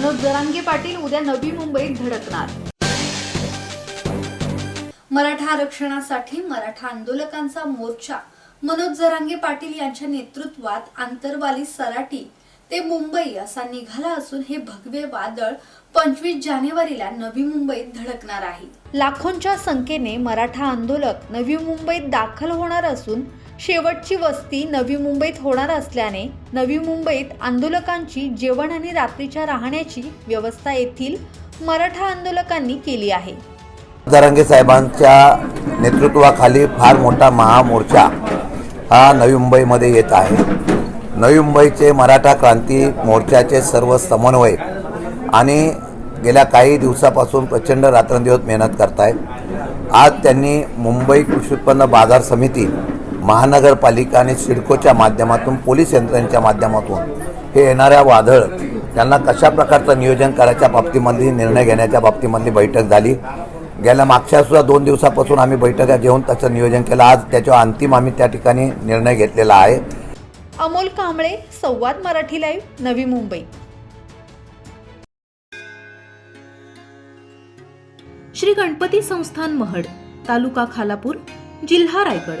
मनोज जरांगे पाटील उद्या नवी मुंबईत धडकणार. मराठा आरक्षणासाठी मराठा आंदोलकांचा मोर्चा. मनोज जरांगे पाटील यांच्या नेतृत्वात आंतरवाली सराटी. ते मुंबई असा निघाला असून हे भगवे वादळ पंचवीस जानेवारीला नवी मुंबईत धडकणार आहे. लाखोंच्या संख्येने मराठा आंदोलक नवी मुंबईत दाखल होणार असून शेवटची वस्ती नवी मुंबईत होणार असल्याने नवी मुंबईत आंदोलकांची जेवण आणि रात्रीच्या राहण्याची व्यवस्था येथील मराठा आंदोलकांनी केली आहे. जरांगे साहेबांच्या नेतृत्वाखाली फार मोठा महामोर्चा हा नवी मुंबईमध्ये येत आहे. नवी मुंबईचे मराठा क्रांती मोर्चाचे सर्व समन्वय आणि गेल्या काही दिवसापासून प्रचंड रात्रंदिवस मेहनत करतायत. आज त्यांनी मुंबई कृषी उत्पन्न बाजार समिती महानगरपालिका आणि सिडकोच्या माध्यमातून पोलीस यंत्रणेच्या माध्यमातून हे येणाऱ्या वादळ त्यांना कशा प्रकारचं नियोजन करायच्या बाबतीमधली निर्णय घेण्याच्या बाबतीमधली बैठक झाली. गेल्या मागच्या सुद्धा दोन दिवसापासून आम्ही बैठका घेऊन त्याचं नियोजन केलं. आज त्याच्यावर अंतिम आम्ही त्या ठिकाणी निर्णय घेतलेला आहे. अमोल कांबळे संवाद मराठी लाईव्ह नवी मुंबई. श्री गणपती संस्थान महड तालुका खालापूर जिल्हा रायगड.